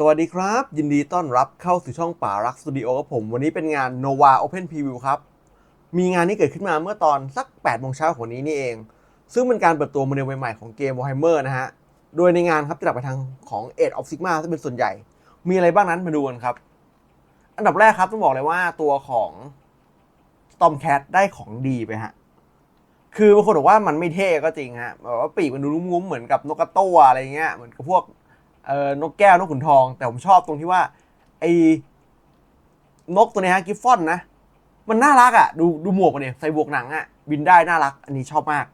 สวัสดีครับ ยินดีต้อนรับเข้าสู่ช่องป่ารักสตูดิโอกับผม วันนี้เป็นงาน Nova Open Preview ครับ มีงานนี้เกิดขึ้นมาเมื่อตอนสัก8โมงเช้าของนี้นี่เอง ซึ่งเป็นการเปิดตัวโมเดลใหม่ๆของเกม Warhammer นะฮะ โดยในงานครับจะหลักไปทางของ Age of Sigma ที่เป็นส่วนใหญ่ มีอะไรบ้างนั้นมาดูกันครับ อันดับแรกครับต้องบอกเลยว่าตัวของ Stormcat ได้ของดีไปฮะ คือบางคนบอกว่ามันไม่เท่ก็จริงฮะแบบว่าปีกมันดูงุ้มๆเหมือนกับนกกระตั้วอะไรเงี้ย เหมือนกับพวก เอ่อนกแก้วนกขุนทอง แต่ผมชอบตรงที่ว่าไอ้นกตัวนี้ฮะกิฟฟอนนะ มันน่ารักอะ่ะ ดูดูหมวกมันเนี่ยใส่หมวกหนังอะ่ะ บินได้น่ารัก อันนี้ชอบมาก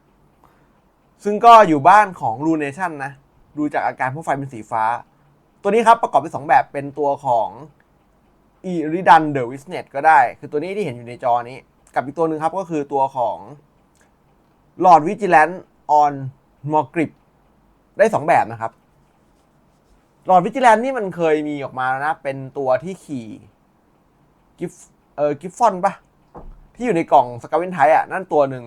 ซึ่งก็อยู่บ้านของ r u n a t i o n นะ ดูจากอาการพวกไฟเป็นสีฟ้า ตัวนี้ครับประกอบเป็นสองแบบเป็นตัวของ e r i d a n the Witness ก็ได้ คือตัวนี้ที่เห็นอยู่ในจอนี้ กับอีกตัวหนึ่งครับก็คือตัวของ Lord Vigilant on m o r g r i p ได้สองแบบนะครับ หลอดวิจิแลนนี่มันเคยมีออกมาแล้วนะ เป็นตัวที่ขี่กิฟเออกิฟฟอนปะที่อยู่ในกล่องสกาเวนไทอะนั่นตัวหนึ่ง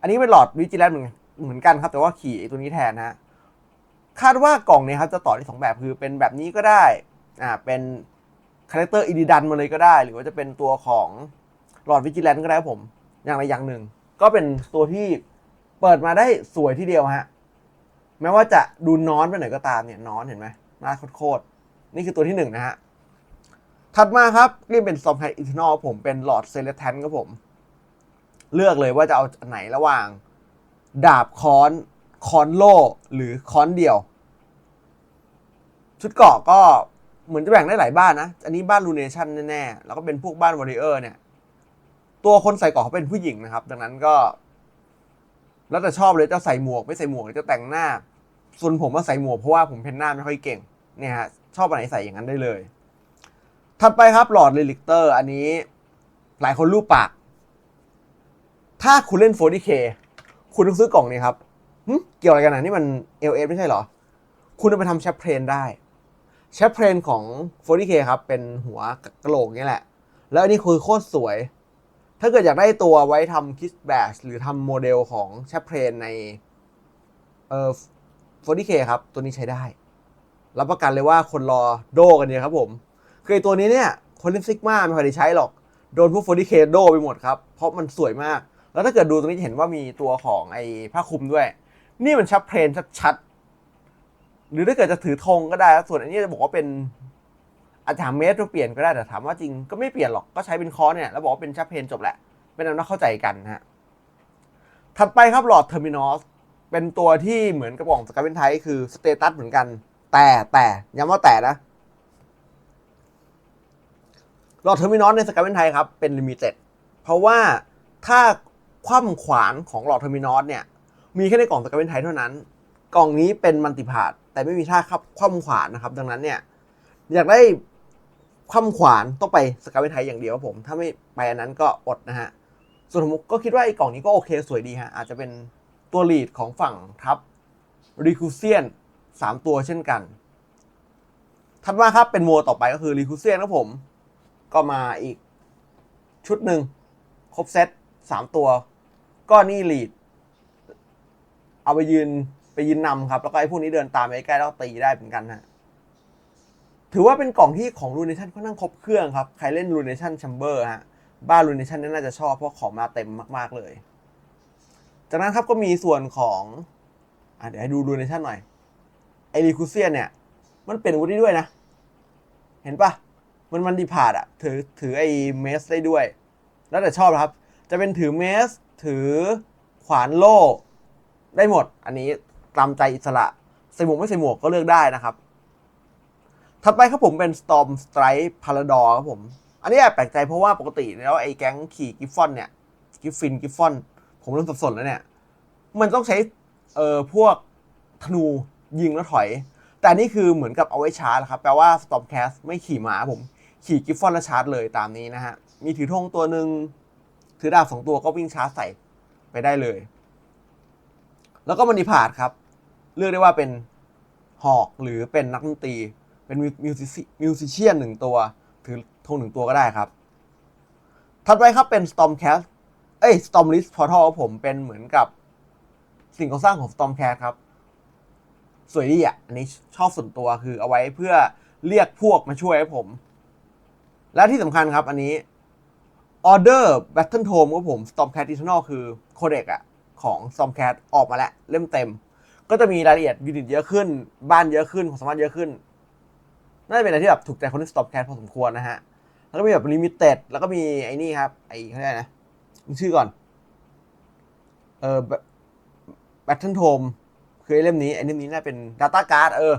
อันนี้เป็นหลอดวิจิแลนเหมือนเหมือนกันครับ แต่ว่าขี่ตัวนี้แทนนะฮะคาดว่ากล่องนี้ครับจะต่อได้สองแบบคือเป็นแบบนี้ก็ได้อ่าเป็นคาแรคเตอร์อีดิดันมาเลยก็ได้ หรือว่าจะเป็นตัวของหลอดวิจิแลนก็ได้ครับผม อย่างใดอย่างหนึ่ง ก็เป็นตัวที่เปิดมาได้สวยที่เดียวฮะแม้ว่าจะดูน้อนไปหน่อยก็ตามเนี่ยน้อนเห็นไหม น้าโคตรนี่คือตัวที่หนึ่งนะฮะ ถัดมาครับนี่เป็นซอมไฮอินทนอลผมเป็นหลอดเซเลตันครับผม เลือกเลยว่าจะเอาไหนระหว่าง ดาบค้อนค้อนโล่หรือค้อนเดียว ชุดเกาะก็เหมือนจะแบ่งได้หลายบ้านนะ อันนี้บ้านลูเนชั่นแน่ๆ แล้วก็เป็นพวกบ้านวอริเออร์เนี่ย ตัวคนใส่เกาะเขาเป็นผู้หญิงนะครับ ดังนั้นก็ แล้วแต่ชอบเลยจะใส่หมวกไม่ใส่หมวกหรือจะแต่งหน้า ส่วนผมว่าใส่หมวกเพราะว่าผมเพ้นหน้าไม่ค่อยเก่งเนี่ยฮะชอบอันไหนใส่อย่างนั้นได้เลย ถัดไปครับหลอดเรลิกเตอร์อันนี้หลายคนรูปปาก ถ้าคุณเล่น 40k คุณต้องซื้อกล่องนี้ครับเกี่ยวอะไรกันนะนี่มัน LS ไม่ใช่เหรอ คุณเอาไปทำแชปเพลนได้แชปเพลนของ 40k ครับเป็นหัวกระโหลกนี่แหละ แล้วอันนี้คือโคตรสวย ถ้าเกิดอยากได้ตัวไว้ทำคิสแบชหรือทำโมเดลของแชปเพลนในเอ่อ 40k ครับ ตัวนี้ใช้ได้ รับประกันเลยว่าคนรอโดกันเนี่ยครับผม คือตัวนี้เนี่ย คนเล่นซิกมาไม่ค่อยได้ใช้หรอก โดนพวก 40k โดไปหมดครับ เพราะมันสวยมาก แล้วถ้าเกิดดูตรงนี้จะเห็นว่ามีตัวของไอ้ผ้าคลุมด้วย นี่มันชับเพลนชัดๆ หรือถ้าเกิดจะถือธงก็ได้ ส่วนอันนี้จะบอกว่าเป็นอาจจะถามเมตรเปลี่ยนก็ได้ แต่ถามว่าจริงก็ไม่เปลี่ยนหรอก ก็ใช้เป็นคอร์สเนี่ย แล้วบอกว่าเป็นชับเพลนจบแหละ เป็นอันว่าเข้าใจกันนะฮะ ถัดไปครับหลอดเทอร์มินอส เป็นตัวที่เหมือนกับกล่องสกาเวนไทคือสเตตัสเหมือนกัน แต่แต่ย้ำว่าแต่นะหลอดเทอร์มินอสในสกาเวนไทครับเป็นลิมิเต็ดเพราะว่าถ้าคว่ำขวานของหลอดเทอร์มินอสเนี่ย มีแค่ในกล่องสกาเวนไทเท่านั้น กล่องนี้เป็นมัลติพาร์ตแต่ไม่มีท่าครับคว่ำขวานนะครับ ดังนั้นเนี่ยอยากได้คว่ำขวานต้องไปสกาเวนไทอย่างเดียวครับผม ถ้าไม่ไปอันนั้นก็อดนะฮะส่วนผมก็คิดว่าไอ้กล่องนี้ก็โอเคสวยดีฮะอาจจะเป็น ตัวลีดของฝั่งทัพรีคูเซียนสามตัวเช่นกัน ถัดมาครับเป็นโมต่อไปก็คือรีคูเซียนครับผม ก็มาอีกชุดหนึ่งครบเซตสามตัว ก็นี่ลีด เอาไปยืนไปยืนนำครับ แล้วก็ไอ้พวกนี้เดินตามไปใกล้แล้วตีได้เหมือนกันฮะถือว่าเป็นกล่องที่ของรูเนชั่นค่อนข้างครบเครื่องครับ ใครเล่นรูเนชั่นแชมเบอร์ฮะ บ้านรูเนชั่นน่าจะชอบเพราะของมาเต็มมาก ๆ เลย จากนั้นครับก็มีส่วนของอะเดี๋ยวให้ดูรูเนชั่นหน่อยไอรีคูเซียนเนี่ย มันเป็นวุธได้ด้วยนะ เห็นปะมันมันดีพาดอะถือถือไอเมสได้ด้วย แล้วแต่ชอบครับ จะเป็นถือเมส ถือขวานโล่ได้หมด อันนี้ตามใจอิสระใส่หมวกไม่ใส่หมวกก็เลือกได้นะครับ ถัดไปครับผมเป็น Storm Strike Parador ครับผม อันนี้แอบแปลกใจเพราะว่าปกติแล้วไอ้แก๊งขี่กิฟฟอนเนี่ย กิฟฟินกิฟฟอน ผมเริ่มสับสนแล้วเนี่ย มันต้องใช้เอ่อพวกธนูยิงแล้วถอย แต่นี่คือเหมือนกับเอาไว้ชาร์จครับ แปลว่า Stormcast ไม่ขี่ม้าผม ขี่กิฟฟอนแล้วชาร์จเลยตามนี้นะฮะ มีถือธงตัวหนึ่งถือดาบสองตัวก็วิ่งชาร์จใส่ไปได้เลย แล้วก็มันนิพาดครับ เลือกได้ว่าเป็นหอกหรือเป็นนักดนตรี เป็นมิวสิมิวสิเชียนหนึ่งตัว ถือธงหนึ่งตัวก็ได้ครับ ถัดไปครับเป็น Stormcast เอ้ย Stormlist Portal ครับผมเป็นเหมือนกับสิ่งก่อสร้างของ Stormcast ครับ สวยดีอะ อันนี้ชอบส่วนตัวคือเอาไว้เพื่อเรียกพวกมาช่วยให้ผม และที่สำคัญครับอันนี้ Order Battle Tome ครับผม Stormcat Eternal คือโคเด็กอะของ Stormcat ออกมาแล้ว เล่มเต็ม ก็จะมีรายละเอียดยูนิตเยอะขึ้น บ้านเยอะขึ้นความสามารถเยอะขึ้นน่าจะเป็นอะไรที่แบบถูกใจคนที่ Stormcat พอสมควรนะฮะแล้วก็มีแบบลิมิเต็ดแล้วก็มีไอ้นี่ครับไอ้เขาเรียกนะ ชื่อก่อน เออ Battle Tome คือไอเล่มนี้ไอ้เล่มนี้น่าเป็น Data Card เออ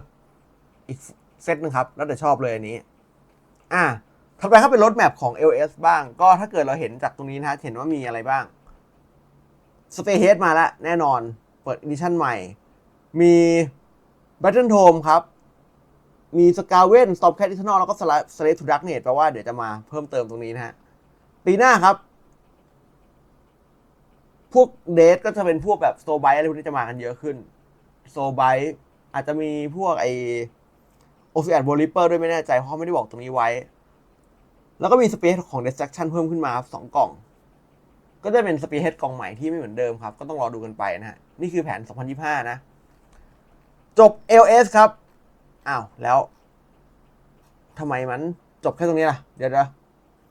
อีกเซตหนึงครับ แล้วแต่ชอบเลยอันนี้ อะถัดไปครับเป็นรถแมพของ LS บ้าง ก็ถ้าเกิดเราเห็นจากตรงนี้นะฮะ เห็นว่ามีอะไรบ้าง Stay Head มาแล้ว แน่นอน เปิด Edition ใหม่ มี Battle Tome ครับ มีสกาเวนสตอมแคทอิทนอลแล้วก็สไลสเลทูดักเนตแปลว่าเดี๋ยวจะมาเพิ่มเติมตรงนี้นะฮะ ปีหน้าครับ พวกเดทก็จะเป็นพวกแบบโซไบอะไรพวกนี้จะมากันเยอะขึ้น โซไบอาจจะมีพวกไอโอซิแอดโบลิเปอร์ด้วยไม่แน่ใจ เพราะไม่ได้บอกตรงนี้ไว้ แล้วก็มีสเปซของ Destruction เพิ่มขึ้นมาครับสองกล่อง ก็จะเป็นสเปซกล่องใหม่ที่ไม่เหมือนเดิมครับ ก็ต้องรอดูกันไปนะฮะ นี่คือแผน 2025 นะ จบ LS ครับ อ้าว แล้วทำไมมันจบแค่ตรงนี้ล่ะ เดี๋ยวเดี๋ยว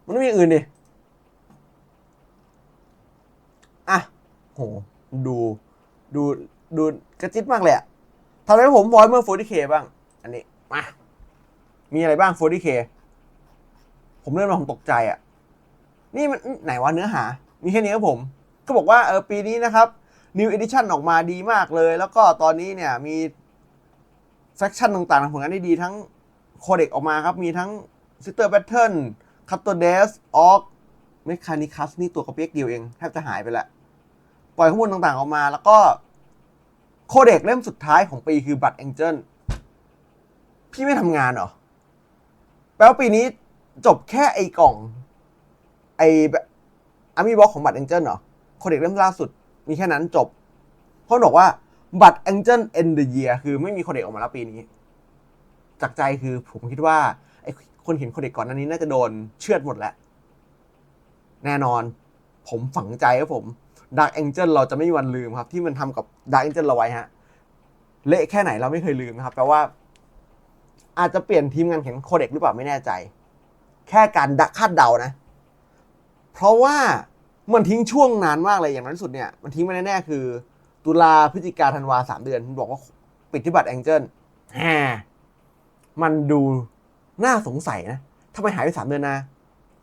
มันต้องมีอื่นดิ อะโหดูดูดูกระจิตมากเลยอะทำให้ผมวอยเมื่อ 40k บ้าง อันนี้มามีอะไรบ้าง 40k ผมเริ่มมาผมตกใจอะนี่มันไหนวะเนื้อหา มีแค่นี้ครับผม ก็บอกว่าเออปีนี้นะครับ New Edition ออกมาดีมากเลย แล้วก็ตอนนี้เนี่ยมีแฟคชั่นต่างๆผลงานได้ดีทั้งโคเด็กออกมาครับ มีทั้งซิสเตอร์แบทเทิลคัตโตเดสออกเมคานิคัสนี่ตัวกระเปียกเดียวเอง แทบจะหายไปละ ปล่อยข้อมูลต่างๆออกมา แล้วก็โคเด็กเล่มสุดท้ายของปีคือบัตแองเจิลพี่ไม่ทำงานเหรอ แปลว่าปีนี้จบแค่ไอ้กล่อง ไอ้อามีบ็อกของบัตแองเจิลเหรอโคเด็กเล่มล่าสุด มีแค่นั้นจบ เพราะบอกว่าบัตแองเจิลเอ็นเด e เยียคือไม่มีโคเด็กออกมาแล้วปีนี้ จากใจคือผมคิดว่าไอ้คนเห็นโคเด็กก่อนหน้านี้น่าจะโดนเชือดหมดแล้วแน่นอน ผมฝังใจครับผม ด a r k แองเจิลเราจะไม่มีวันลืมครับ ที่มันทำกับด a r k แองเจิลเราไว้ฮะเละแค่ไหนเราไม่เคยลืมนะครับแปลว่า อาจจะเปลี่ยนทีมงานแข่งโคเด็กหรือเปล่าไม่แน่ใจ แค่การดะคาดเดานะ เพราะว่ามันทิ้งช่วงนานมากเลยอย่างน้อยที่สุดเนี่ยมันทิ้งไปแน่ๆคือ ตุลาพฤศจิกาธันวาสามเดือนมันบอกว่าปิดที่บัตรแองเจิลแฮมันดูน่าสงสัยนะทำไมหายไปสามเดือนนะ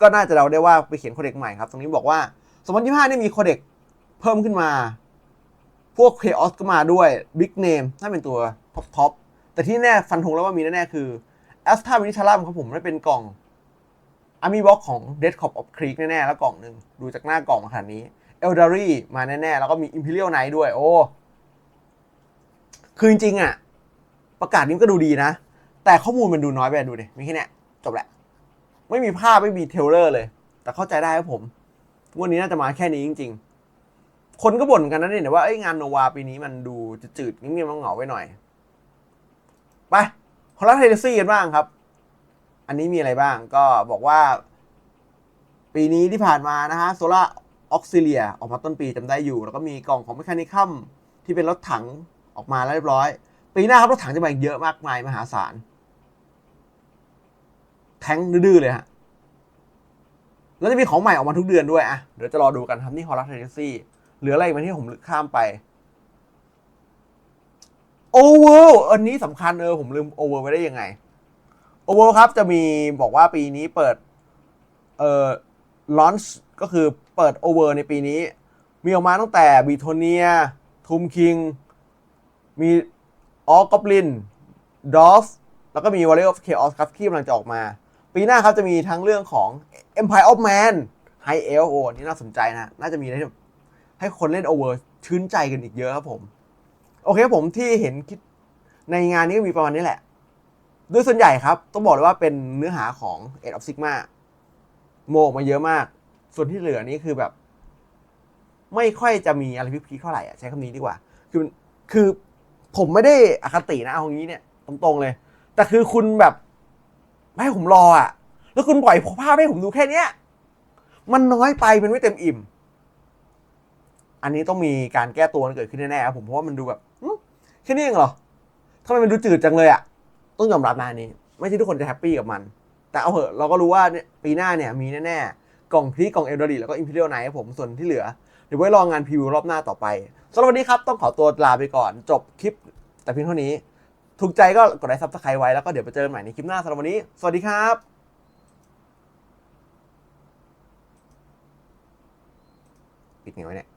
ก็น่าจะเราได้ว่าไปเขียนโคเด็กใหม่ครับ ตรงนี้บอกว่า2025นี่มีโคเด็ก เพิ่มขึ้นมา พวกเคออสก็มาด้วยบิ๊กเนมน่าเป็นตัวท็อปทอปแต่ที่แน่ฟันธงแล้วว่ามีแน่ๆคือแอสตาวินิชารัมครับผมได้เป็นกล่องอามีบ็อกของ Dead Cop of Creek แน่ๆ แล้วกล่องหนึ่งดูจากหน้ากล่องมาขนาดนี้เอลดารีมาแน่ๆ แล้วก็มี Imperial Knight ด้วย โอ้ คือจริงๆอะ ประกาศนี้ก็ดูดีนะ แต่ข้อมูลมันดูน้อยไปดูดิมีแค่เนี้ยจบแหละ ไม่มีภาพไม่มีเทเลอร์เลย แต่เข้าใจได้ครับผม วันนี้น่าจะมาแค่นี้จริง ๆ คนก็บ่นกันนะเนี่ยว่าเอ้งานโนวาปีนี้มันดูจะจืดเงียบๆเหงาๆไว้หน่อย ไปคอร์รัสเทเลซี่กันบ้างครับ อันนี้มีอะไรบ้างก็บอกว่า ปีนี้ที่ผ่านมานะฮะโซล่าออกซิเลียออกมาต้นปีจำได้อยู่ แล้วก็มีกล่องของแมคานิคัมที่เป็นรถถังออกมาแล้วเรียบร้อย ปีหน้าครับรถถังจะมาอีกเยอะมากมายมหาศาลแท้งดื้อเลยฮะแล้วจะมีของใหม่ออกมาทุกเดือนด้วยอะเดี๋ยวจะรอดูกันครับนี่ฮอร์รัสเทเลซี่ เหลืออะไรอีกไหมที่ผมข้ามไปโอเวอร์อันนี้สำคัญเออผมลืมโอเวอร์ไว้ได้ยังไงโอเวอร์ครับจะมีบอกว่าปีนี้เปิดเอ่อลอนช์ก็คือเปิดโอเวอร์ในปีนี้ มีออกมาตั้งแต่บีโทเนียทูมคิง มีออกอบลินดอฟแล้วก็มี w a r r i o r of Chaos ครับที่กำลังจะออกมา ปีหน้าครับจะมีทั้งเรื่องของ Empire of Man High Elf โอ้นี่น่าสนใจนะ น่าจะมีไรที่แบบ ให้คนเล่นโอเวอร์ชื่นใจกันอีกเยอะครับผม โอเคครับผมที่เห็นคิดในงานนี้ก็มีประมาณนี้แหละ โดยส่วนใหญ่ครับ ต้องบอกเลยว่าเป็นเนื้อหาของ Age of Sigma โมออกมาเยอะมาก ส่วนที่เหลือนี่คือแบบ ไม่ค่อยจะมีอะไรพิกๆเท่าไหร่อะใช้คำนี้ดีกว่า คือคือผมไม่ได้อคตินะเอางี้เนี่ย ตรงๆเลย แต่คือคุณแบบไม่ให้ผมรออะ แล้วคุณปล่อยภาพให้ผมดูแค่เนี้ย มันน้อยไปมันไม่เต็มอิ่ม อันนี้ต้องมีการแก้ตัวเกิดขึ้นแน่ๆครับผมเพราะว่ามันดูแบบแค่นี้เองเหรอทำไมมันดูจืดจังเลยอะต้องยอมรับนะนนี้ ไม่ใช่ทุกคนจะแฮปปี้กับมัน แต่เอาเหอะเราก็รู้ว่าปีหน้าเนี่ยมีแน่ๆกล่องพรีกล่องเอลดอรีแล้วก็อิมพีเรียลไนท์ครับผมส่วนที่เหลือเดี๋ยวไว้รองานพรีวิวรอบหน้าต่อไปสำหรับวันนี้ครับต้องขอตัวลาไปก่อน จบคลิป แต่เพียงเท่านี้ ถูกใจก็กดไลค์ซับสไครต์ไว้แล้วก็เดี๋ยวไปเจอกันใหม่ในคลิปหน้าสำหรับวันนี้ สวัสดีครับปิดไงไว้เนี่ย